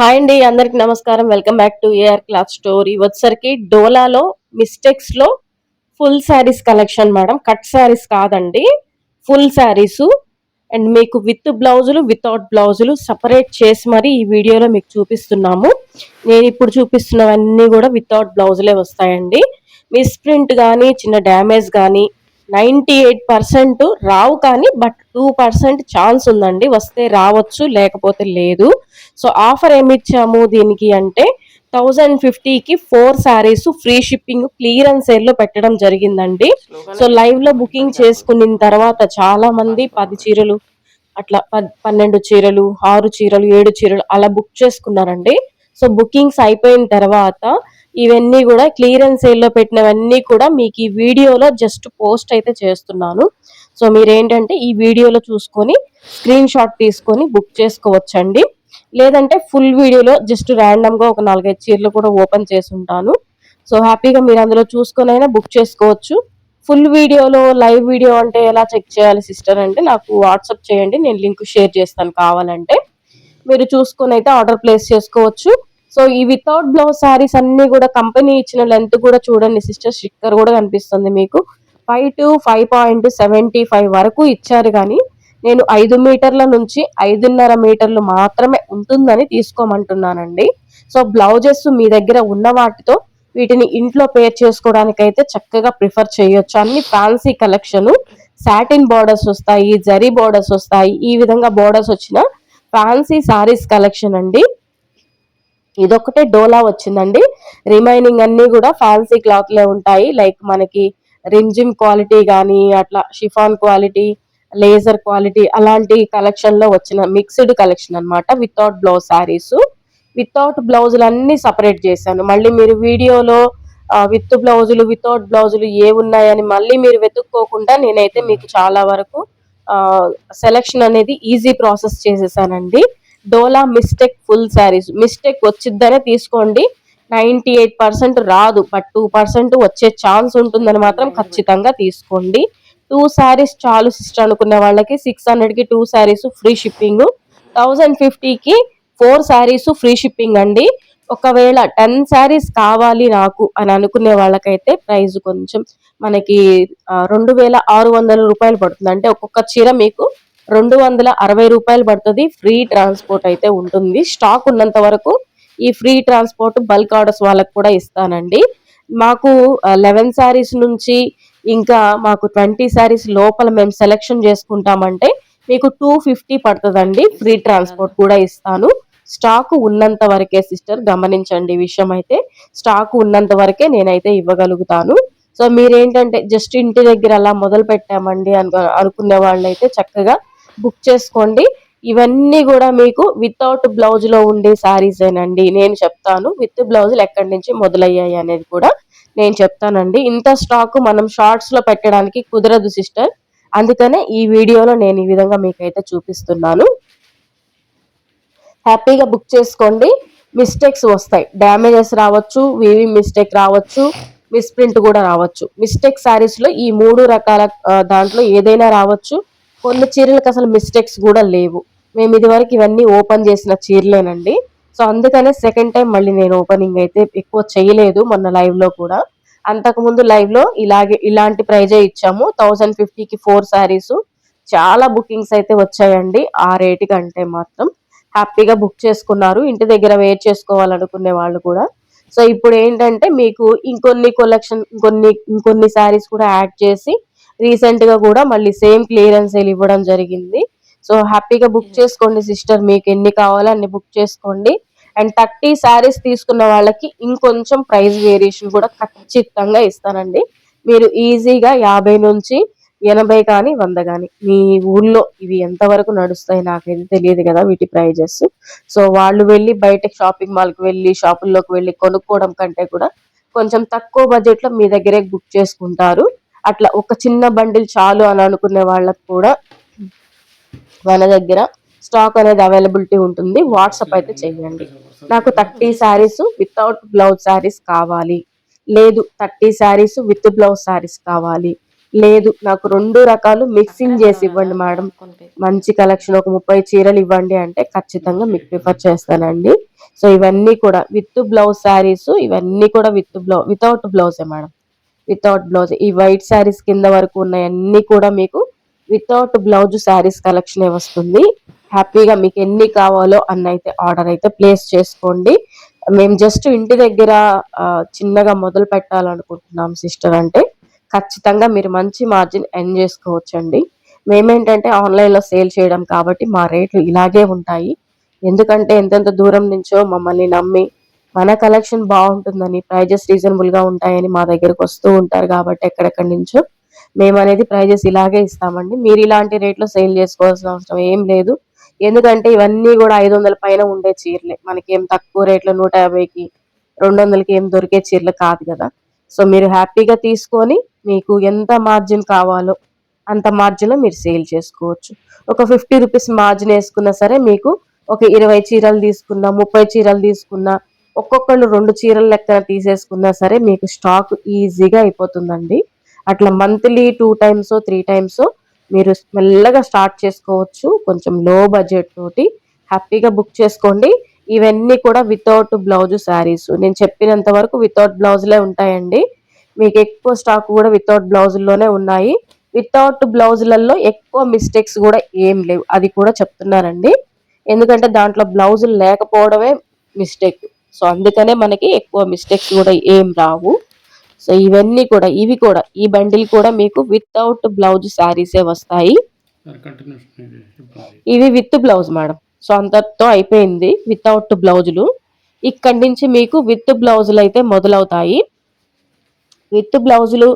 Hi అండి అందరికి నమస్కారం. Welcome back to AR cloth story వచ్చేసరికి డోలాలో మిస్టేక్స్లో full sarees collection madam. Cut sarees కాదండి ఫుల్ శారీస్. అండ్ మీకు విత్ బ్లౌజులు వితౌట్ బ్లౌజులు సపరేట్ చేసి మరి ఈ వీడియోలో మీకు చూపిస్తున్నాము. నేను ఇప్పుడు చూపిస్తున్నవన్నీ కూడా వితౌట్ బ్లౌజులే వస్తాయండి. మిస్ ప్రింట్ కానీ చిన్న డ్యామేజ్ కానీ నైంటీ ఎయిట్ పర్సెంట్ రావు కానీ బట్ టూ పర్సెంట్ ఛాన్స్ ఉందండి. వస్తే రావచ్చు లేకపోతే లేదు. సో ఆఫర్ ఏమి ఇచ్చాము దీనికి అంటే థౌజండ్ ఫిఫ్టీకి four sarees free shipping clearance సేల్లో పెట్టడం జరిగిందండి. సో లైవ్లో బుకింగ్ చేసుకున్న తర్వాత చాలా మంది పది చీరలు అట్లా పన్నెండు చీరలు ఆరు చీరలు ఏడు చీరలు అలా బుక్ చేసుకున్నారండి. సో బుకింగ్స్ అయిపోయిన తర్వాత ఇవన్నీ కూడా క్లియరెన్స్ సేల్లో పెట్టినవన్నీ కూడా మీకు ఈ వీడియోలో జస్ట్ పోస్ట్ అయితే చేస్తున్నాను. సో మీరేంటంటే ఈ వీడియోలో చూసుకొని స్క్రీన్ షాట్ తీసుకొని బుక్ చేసుకోవచ్చండి. లేదంటే ఫుల్ వీడియోలో జస్ట్ ర్యాండమ్గా ఒక నాలుగైదు చీరలు కూడా ఓపెన్ చేసి ఉంటాను సో హ్యాపీగా మీరు అందులో చూసుకొని అయినా బుక్ చేసుకోవచ్చు. ఫుల్ వీడియోలో లైవ్ వీడియో అంటే ఎలా చెక్ చేయాలి సిస్టర్ అంటే నాకు వాట్సాప్ చేయండి నేను లింక్ షేర్ చేస్తాను కావాలంటే. మీరు చూసుకొని అయితే ఆర్డర్ ప్లేస్ చేసుకోవచ్చు. సో ఈ వితౌట్ బ్లౌజ్ శారీస్ అన్ని కూడా కంపెనీ ఇచ్చిన లెంత్ కూడా చూడండి సిస్టర్ స్టిక్కర్ కూడా కనిపిస్తుంది మీకు. Five to five point seventy five వరకు ఇచ్చారు కానీ నేను ఐదు మీటర్ల నుంచి ఐదున్నర మీటర్లు మాత్రమే ఉంటుందని తీసుకోమంటున్నానండి. సో బ్లౌజెస్ మీ దగ్గర ఉన్న వాటితో వీటిని ఇంట్లో పేర్ చేసుకోవడానికి అయితే చక్కగా ప్రిఫర్ చేయొచ్చు. అన్ని ఫ్యాన్సీ కలెక్షన్ సాటిన్ బోర్డర్స్ వస్తాయి జరీ బోర్డర్స్ వస్తాయి. ఈ విధంగా బోర్డర్స్ వచ్చిన ఫ్యాన్సీ సారీస్ కలెక్షన్ అండి. ఇదొకటే డోలా వచ్చిందండి. రిమైనింగ్ అన్ని కూడా ఫ్యాన్సీ క్లాత్లే ఉంటాయి. లైక్ మనకి రింజిమ్ క్వాలిటీ కానీ అట్లా షిఫాన్ క్వాలిటీ లేజర్ క్వాలిటీ అలాంటి కలెక్షన్లో వచ్చిన మిక్స్డ్ కలెక్షన్ అనమాట వితౌట్ బ్లౌజ్ శారీస్ వితౌట్ బ్లౌజులు అన్ని సపరేట్ చేశాను. మళ్ళీ మీరు వీడియోలో విత్ బ్లౌజులు వితౌట్ బ్లౌజులు ఏ ఉన్నాయని మళ్ళీ మీరు వెతుక్కోకుండా నేనైతే మీకు చాలా వరకు సెలెక్షన్ అనేది ఈజీ ప్రాసెస్ చేసేసానండి. డోలా మిస్టేక్ ఫుల్ శారీస్. మిస్టేక్ వచ్చిద్దనే తీసుకోండి. నైంటీ ఎయిట్ పర్సెంట్ రాదు బట్ టూ పర్సెంట్ వచ్చే ఛాన్స్ ఉంటుందని మాత్రం ఖచ్చితంగా తీసుకోండి. టూ శారీస్ చాలు సిస్టర్ అనుకునే వాళ్ళకి సిక్స్ హండ్రెడ్కి two sarees free shipping. Thousand ఫిఫ్టీకి ఫోర్ శారీస్ ఫ్రీ షిప్పింగ్ అండి. ఒకవేళ టెన్ శారీస్ కావాలి నాకు అని అనుకునే వాళ్ళకైతే ప్రైస్ కొంచెం మనకి రెండు వేల ఆరు వందల రూపాయలు పడుతుంది. అంటే ఒక్కొక్క చీర మీకు రెండు వందల అరవై రూపాయలు పడుతుంది. ఫ్రీ ట్రాన్స్పోర్ట్ అయితే ఉంటుంది. స్టాక్ ఉన్నంత వరకు ఈ ఫ్రీ ట్రాన్స్పోర్ట్ బల్క్ ఆర్డర్స్ వాళ్ళకు కూడా ఇస్తానండి. మాకు లెవెన్ శారీస్ నుంచి ఇంకా మాకు ట్వంటీ శారీస్ లోపల మేము సెలెక్షన్ చేసుకుంటామంటే మీకు టూ ఫిఫ్టీ పడుతుందండి. ఫ్రీ ట్రాన్స్పోర్ట్ కూడా ఇస్తాను. స్టాక్ ఉన్నంత వరకే సిస్టర్ గమనించండి విషయం అయితే. స్టాక్ ఉన్నంత వరకే నేనైతే ఇవ్వగలుగుతాను. సో మీరేంటంటే జస్ట్ ఇంటి దగ్గర అలా మొదలు పెట్టామండి అనుకునే వాళ్ళైతే చక్కగా బుక్ చేసుకోండి. ఇవన్నీ కూడా మీకు వితౌట్ బ్లౌజ్లో ఉండే శారీస్ ఏనండి. నేను చెప్తాను. విత్ బ్లౌజులు ఎక్కడి నుంచి మొదలయ్యాయి అనేది కూడా నేను చెప్తానండి. ఇంత స్టాక్ మనం షార్ట్స్లో పెట్టడానికి కుదరదు సిస్టర్ అందుకనే ఈ వీడియోలో నేను ఈ విధంగా మీకైతే చూపిస్తున్నాను. హ్యాపీగా బుక్ చేసుకోండి. మిస్టేక్స్ వస్తాయి. డ్యామేజెస్ రావచ్చు వివి మిస్టేక్ రావచ్చు మిస్ప్రింట్ కూడా రావచ్చు. మిస్టేక్ శారీస్లో ఈ మూడు రకాల దాంట్లో ఏదైనా రావచ్చు. కొన్ని చీరలకు అసలు మిస్టేక్స్ కూడా లేవు. మేము ఇది వరకు ఇవన్నీ ఓపెన్ చేసిన చీరలేనండి. సో అందుకనే సెకండ్ టైం మళ్ళీ నేను ఓపెనింగ్ అయితే ఎక్కువ చేయలేదు మొన్న లైవ్లో కూడా. అంతకుముందు లైవ్లో ఇలాగే ఇలాంటి ప్రైజే ఇచ్చాము. థౌసండ్ ఫిఫ్టీకి ఫోర్ శారీస్ చాలా బుకింగ్స్ అయితే వచ్చాయండి. ఆ రేటు కంటే మాత్రం హ్యాపీగా బుక్ చేసుకున్నారు. ఇంటి దగ్గర వెయిట్ చేసుకోవాలనుకునే వాళ్ళు కూడా. సో ఇప్పుడు ఏంటంటే మీకు ఇంకొన్ని కలెక్షన్ ఇంకొన్ని ఇంకొన్ని శారీస్ కూడా యాడ్ చేసి రీసెంట్గా కూడా మళ్ళీ సేమ్ క్లియరెన్స్ ఇవ్వడం జరిగింది. సో హ్యాపీగా బుక్ చేసుకోండి సిస్టర్ మీకు ఎన్ని కావాలో అన్ని బుక్ చేసుకోండి. అండ్ థర్టీ శారీస్ తీసుకున్న వాళ్ళకి ఇంకొంచెం ప్రైస్ వేరియేషన్ కూడా ఖచ్చితంగా ఇస్తానండి. మీరు ఈజీగా యాభై నుంచి ఎనభై కానీ వంద కానీ మీ ఊళ్ళో ఇవి ఎంతవరకు నడుస్తాయి నాకైతే తెలియదు కదా వీటి ప్రైజెస్. సో వాళ్ళు వెళ్ళి బయట షాపింగ్ మాల్కి వెళ్ళి షాపుల్లోకి వెళ్ళి కొనుక్కోవడం కంటే కూడా కొంచెం తక్కువ బడ్జెట్లో మీ దగ్గరే బుక్ చేసుకుంటారు. అట్లా ఒక చిన్న బండిల్ చాలు అని అనుకునే వాళ్ళకి కూడా మన దగ్గర స్టాక్ అనేది అవైలబిలిటీ ఉంటుంది. వాట్సాప్ అయితే చెయ్యండి నాకు thirty sarees without blouse sarees కావాలి. లేదు thirty sarees with blouse sarees కావాలి. లేదు నాకు రెండు రకాలు మిక్సింగ్ చేసి ఇవ్వండి మేడం. మంచి కలెక్షన్ ఒక ముప్పై చీరలు ఇవ్వండి అంటే ఖచ్చితంగా మీకు ప్రిఫర్ చేస్తానండి. సో ఇవన్నీ కూడా విత్ బ్లౌజ్ శారీస్ ఇవన్నీ కూడా విత్ బ్లౌజ్ వితౌట్ బ్లౌజే మేడం. Without blouse. ఈ వైట్ శారీస్ కింద వరకు ఉన్నాయన్నీ కూడా మీకు వితౌట్ బ్లౌజ్ శారీస్ కలెక్షన్ వస్తుంది. హ్యాపీగా మీకు ఎన్ని కావాలో అన్న అయితే ఆర్డర్ అయితే ప్లేస్ చేసుకోండి. మేము జస్ట్ ఇంటి దగ్గర చిన్నగా మొదలు పెట్టాలనుకుంటున్నాం సిస్టర్ అంటే ఖచ్చితంగా మీరు మంచి మార్జిన్ ఎర్న్ చేసుకోవచ్చండి. మేమేంటంటే ఆన్లైన్లో సేల్ చేయడం కాబట్టి మా రేట్లు ఇలాగే ఉంటాయి. ఎందుకంటే ఎంతెంత దూరం నుంచో మమ్మల్ని నమ్మి మన కలెక్షన్ బాగుంటుందని ప్రైజెస్ రీజనబుల్గా ఉంటాయని మా దగ్గరకు వస్తూ ఉంటారు కాబట్టి ఎక్కడెక్కడి నుంచో. మేము అనేది ప్రైజెస్ ఇలాగే ఇస్తామండి. మీరు ఇలాంటి రేట్లో సేల్ చేసుకోవాల్సిన అవసరం ఏం లేదు. ఎందుకంటే ఇవన్నీ కూడా ఐదు వందల పైన ఉండే చీరలే. మనకి ఏం తక్కువ రేట్లో నూట యాభైకి రెండు వందలకి ఏం దొరికే చీరలు కాదు కదా. సో మీరు హ్యాపీగా తీసుకొని మీకు ఎంత మార్జిన్ కావాలో అంత మార్జిన్లో మీరు సేల్ చేసుకోవచ్చు. ఒక ఫిఫ్టీ రూపీస్ మార్జిన్ వేసుకున్నా సరే మీకు ఒక ఇరవై చీరలు తీసుకున్నా ముప్పై చీరలు తీసుకున్నా ఒక్కొక్కళ్ళు రెండు చీరల లెక్కన తీసేసుకున్నా సరే మీకు స్టాక్ ఈజీగా అయిపోతుందండి. అట్లా monthly two times three times మీరు మెల్లగా స్టార్ట్ చేసుకోవచ్చు. కొంచెం లో బడ్జెట్ తోటి హ్యాపీగా బుక్ చేసుకోండి. ఇవన్నీ కూడా వితౌట్ బ్లౌజ్ శారీస్ నేను చెప్పినంత వరకు వితౌట్ బ్లౌజ్లే ఉంటాయండి. మీకు ఎక్కువ స్టాక్ కూడా వితౌట్ బ్లౌజుల్లోనే ఉన్నాయి. వితౌట్ బ్లౌజులలో ఎక్కువ మిస్టేక్స్ కూడా ఏం లేవు. అది కూడా చెప్తున్నానండి. ఎందుకంటే దాంట్లో బ్లౌజులు లేకపోవడమే మిస్టేక్ సో అందుకనే మనకి ఎక్కువ మిస్టేక్స్ కూడా ఏం రావు. సో ఇవన్నీ కూడా ఇవి కూడా ఈ బండిల్ కూడా మీకు వితౌట్ బ్లౌజ్ శారీసే వస్తాయి. ఇవి విత్ బ్లౌజ్ మేడం సో అంతటితో అయిపోయింది వితౌట్ బ్లౌజులు ఇక్కడి నుంచి మీకు విత్ బ్లౌజులు అయితే మొదలవుతాయి. విత్ బ్లౌజులు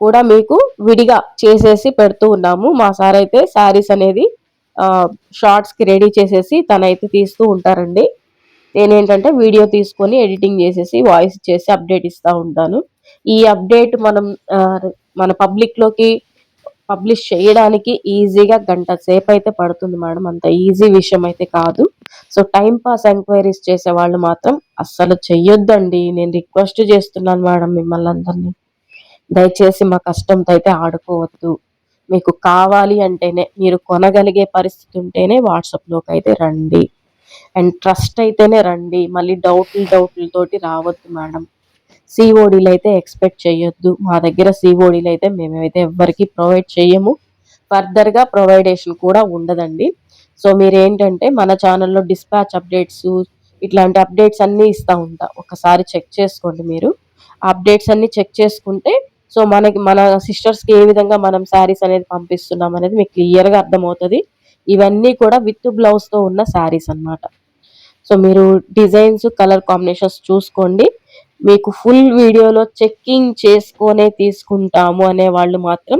కూడా మీకు విడిగా చేసేసి పెడుతూ ఉన్నాము. మా సార్ అయితే శారీస్ అనేది షార్ట్స్కి రెడీ చేసేసి తనైతే తీస్తూ ఉంటారండి. నేనేంటంటే వీడియో తీసుకొని ఎడిటింగ్ చేసేసి వాయిస్ చేసి అప్డేట్ ఇస్తూ ఉంటాను. ఈ అప్డేట్ మనం మన పబ్లిక్లోకి పబ్లిష్ చేయడానికి ఈజీగా గంట సేపు అయితే పడుతుంది మేడం. అంత ఈజీ విషయం అయితే కాదు. సో టైం పాస్ ఎంక్వైరీస్ చేసే వాళ్ళు మాత్రం అస్సలు చెయ్యొద్దండి. నేను రిక్వెస్ట్ చేస్తున్నాను మేడం మిమ్మల్ని అందరినీ. దయచేసి మా కష్టంతో అయితే ఆడుకోవద్దు. మీకు కావాలి అంటేనే మీరు కొనగలిగే పరిస్థితి ఉంటేనే వాట్సాప్లోకి అయితే రండి. అండ్ ట్రస్ట్ అయితేనే రండి. మళ్ళీ డౌట్లు డౌట్లతోటి రావద్దు మేడం. సిఓడీలు అయితే ఎక్స్పెక్ట్ చేయొద్దు మా దగ్గర సిఓడీలు అయితే మేమైతే ఎవ్వరికి ప్రొవైడ్ చేయము ఫర్దర్గా ప్రొవైడేషన్ కూడా ఉండదండి. సో మీరు ఏంటంటే మన ఛానల్లో డిస్పాచ్ అప్డేట్స్ ఇట్లాంటి అప్డేట్స్ అన్ని ఇస్తా ఉంటా. ఒకసారి చెక్ చేసుకోండి మీరు. అప్డేట్స్ అన్ని చెక్ చేసుకుంటే సో మనకి మన సిస్టర్స్కి ఏ విధంగా మనం శారీస్ అనేది పంపిస్తున్నాం అనేది మీకు క్లియర్గా అర్థమవుతుంది. ఇవన్నీ కూడా విత్ బ్లౌజ్తో ఉన్న శారీస్ అన్నమాట. సో మీరు డిజైన్స్ కలర్ కాంబినేషన్స్ చూసుకోండి. మీకు ఫుల్ వీడియోలో చెక్కింగ్ చేసుకొనే తీసుకుంటాము అనే వాళ్ళు మాత్రం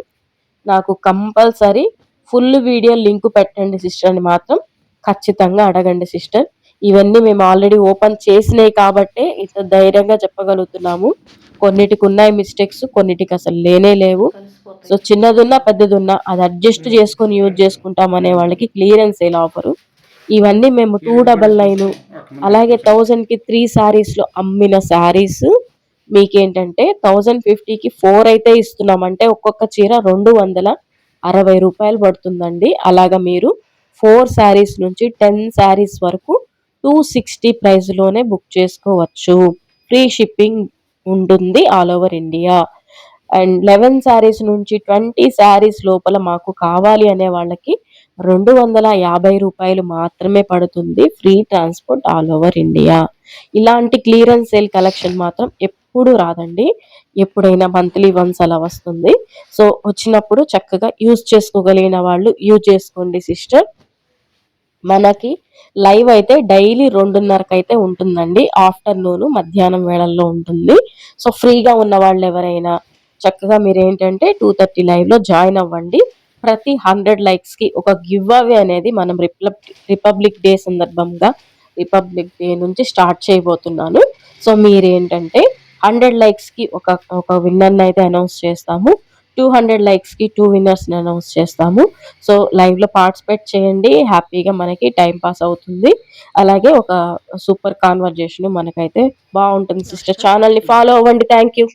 నాకు కంపల్సరీ ఫుల్ వీడియో లింక్ పెట్టండి సిస్టర్ అని మాత్రం ఖచ్చితంగా అడగండి సిస్టర్. ఇవన్నీ మేము ఆల్రెడీ ఓపెన్ చేసినాయి కాబట్టే ఇంత ధైర్యంగా చెప్పగలుగుతున్నాము. కొన్నిటికి ఉన్నాయి మిస్టేక్స్ కొన్నిటికి అసలు లేనే లేవు. సో చిన్నదున్నా పెద్దదున్నా అది అడ్జస్ట్ చేసుకొని యూజ్ చేసుకుంటాం అనే వాళ్ళకి క్లియరెన్స్ సేల్ ఆఫరు ఇవన్నీ మేము టూ డబల్ నైన్ అలాగే థౌజండ్కి త్రీ శారీస్లో అమ్మిన శారీస్ మీకేంటంటే థౌజండ్ ఫిఫ్టీకి ఫోర్ అయితే ఇస్తున్నాం. అంటే ఒక్కొక్క చీర రెండు వందల అరవై రూపాయలు పడుతుందండి. అలాగా మీరు ఫోర్ శారీస్ నుంచి టెన్ శారీస్ వరకు టూ సిక్స్టీ ప్రైస్లోనే బుక్ చేసుకోవచ్చు. ఫ్రీ షిప్పింగ్ ఉంటుంది all over India. And eleven sarees నుంచి ట్వంటీ శారీస్ లోపల మాకు కావాలి అనే వాళ్ళకి రెండు వందల యాభై రూపాయలు మాత్రమే పడుతుంది free transport all over India. ఇలాంటి క్లియరెన్స్ సేల్ కలెక్షన్ మాత్రం ఎప్పుడు రాదండి. ఎప్పుడైనా మంత్లీ వన్స్ అలా వస్తుంది. సో వచ్చినప్పుడు చక్కగా యూజ్ చేసుకోగలిగిన వాళ్ళు యూజ్ చేసుకోండి సిస్టర్. మనకి లైవ్ అయితే డైలీ రెండున్నరకు అయితే ఉంటుందండి. ఆఫ్టర్నూన్ మధ్యాహ్నం వేళల్లో ఉంటుంది. సో ఫ్రీగా ఉన్న వాళ్ళు ఎవరైనా చక్కగా మీరు ఏంటంటే టూ థర్టీ లైవ్లో జాయిన్ అవ్వండి. ప్రతి హండ్రెడ్ లైక్స్కి ఒక గివ్ అవే అనేది మనం రిపబ్లిక్ రిపబ్లిక్ డే సందర్భంగా రిపబ్లిక్ డే నుంచి స్టార్ట్ చేయబోతున్నాను. సో మీరేంటంటే హండ్రెడ్ లైక్స్కి ఒక ఒక విన్నర్ని అయితే అనౌన్స్ చేస్తాము. టూ హండ్రెడ్ లైక్స్కి టూ విన్నర్స్ని అనౌన్స్ చేస్తాము. సో లైవ్లో పార్టిసిపేట్ చేయండి. హ్యాపీగా మనకి టైం పాస్ అవుతుంది. అలాగే ఒక సూపర్ కాన్వర్జేషన్ మనకైతే బాగుంటుంది సిస్టర్ ఛానల్ని ఫాలో అవ్వండి. Thank you